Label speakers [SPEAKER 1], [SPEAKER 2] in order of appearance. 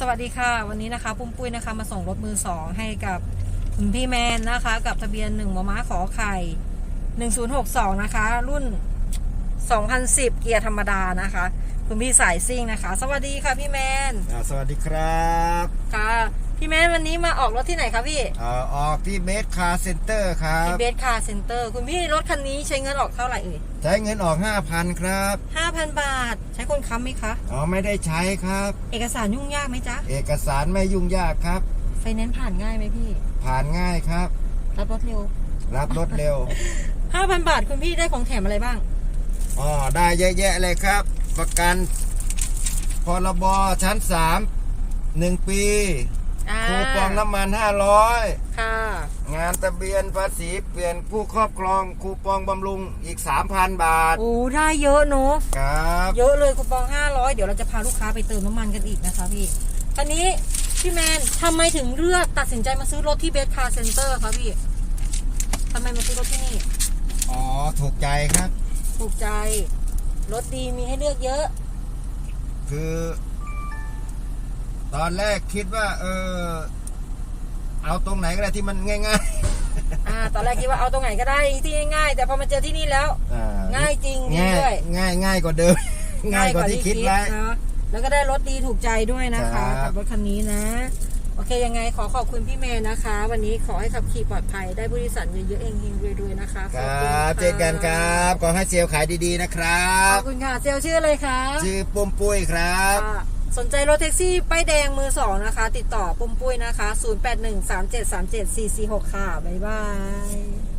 [SPEAKER 1] สวัสดีค่ะ วันนี้นะคะ ปุ้มปุ้ยนะคะ มาส่งรถมือสองให้กับคุณพี่แมนนะคะ กับทะเบียนหนึ่งมม้าขอไข่หนึ่งศูนย์หกสองนะคะ รุ่นสองพันสิบเกียร์ธรรมดานะคะ คุณพี่สายซิ่งนะคะ สวัสดีค่ะพี่แมน
[SPEAKER 2] อ่าสวัสดีครับ
[SPEAKER 1] ค่ะ พี่แมนวันนี้มาออกรถที่ไหนคะพี่
[SPEAKER 2] เอ่อออกที่เบสคาร์เซ็นเตอร์ครับ
[SPEAKER 1] ที่เบสคาร์เซ็นเตอร์คุณพี่รถคันนี้ใช้เงินออกเท่าไหร่เอ่ย
[SPEAKER 2] ใช้เงินออก5,000ครับ
[SPEAKER 1] ห้าพันบาท ใช้คนค้ำไหมคะ
[SPEAKER 2] อ๋อไม่ได้ใช้ครับ
[SPEAKER 1] เอกสารยุ่งยากไหมจ๊ะ
[SPEAKER 2] เอกสารไม่ยุ่งยากครับ
[SPEAKER 1] ไฟแนนซ์ผ่านง่ายไหมพี่
[SPEAKER 2] ผ่านง่ายครับ
[SPEAKER 1] รับรถเร็ว
[SPEAKER 2] รับรถเร็ว
[SPEAKER 1] ห้าพันบาทคุณพี่ได้ของแถมอะไรบ้าง
[SPEAKER 2] อ๋อได้เยอะแยะเลยครับ ประกันพรบชั้น3 1 ปี
[SPEAKER 1] อ่า
[SPEAKER 2] คูปองน้ำมัน500
[SPEAKER 1] ค่ะ
[SPEAKER 2] งานทะเบียนภาษีเปลี่ยนผู้ครอบครองคูปองบำรุงอีก 3,000 บาท
[SPEAKER 1] โอ้ได้เยอะเนอะ
[SPEAKER 2] ครับ
[SPEAKER 1] เยอะเลยคูปอง500 เดี๋ยวเราจะพาลูกค้าไปเติมน้ำมันกันอีกนะคะพี่ตอนนี้พี่แมนทำไมถึงเลือกตัดสินใจมาซื้อรถที่เบสคาร์เซ็นเตอร์คะพี่ทำไมมาซื้อรถที่นี่
[SPEAKER 2] อ๋อ ถูกใจครับ
[SPEAKER 1] ถูกใจ รถดีมีให้เลือกเยอะ
[SPEAKER 2] คือ ตอนแรกคิดว่า เออ เอาตรงไหนก็ได้ที่มันง่าย
[SPEAKER 1] อ่า ตอนแรกคิดว่าเอาตรงไหนก็ได้ที่ง่ายๆ แต่พอมาเจอที่นี่แล้ว
[SPEAKER 2] ๆอ่
[SPEAKER 1] ง่ายจริง
[SPEAKER 2] ง่าย
[SPEAKER 1] ด้วย
[SPEAKER 2] ง่ายง่ายกว่าเดิม ง่ายกว่าที่คิดไว้
[SPEAKER 1] นะแล้วก็ได้รถดีถูกใจด้วยนะคะ
[SPEAKER 2] ครั
[SPEAKER 1] กับบรถคันนี้นะ โอเคยังไงขอขอบคุณพี่เมย์นะคะ วันนี้ขอให้ขับขี่ปลอดภัยได้บริษัทเยอะๆเองๆรวยๆนะคะ
[SPEAKER 2] ค
[SPEAKER 1] ขอบ
[SPEAKER 2] รั
[SPEAKER 1] คุณ
[SPEAKER 2] บ
[SPEAKER 1] ค่ะ
[SPEAKER 2] เจอกันครับขอให้เซลล์ขายดีๆนะครับ
[SPEAKER 1] ขอบคุณค่ะเซลลชื่ออะไรคะ
[SPEAKER 2] ชื่อปุ้มปุ้ยครับ
[SPEAKER 1] ค่ะ สนใจรถแท็กซี่ป้ายแดงมือสองนะคะ ติดต่อปุ้มปุ้ยนะคะ 0813737446 ค่ะ บ๊ายบาย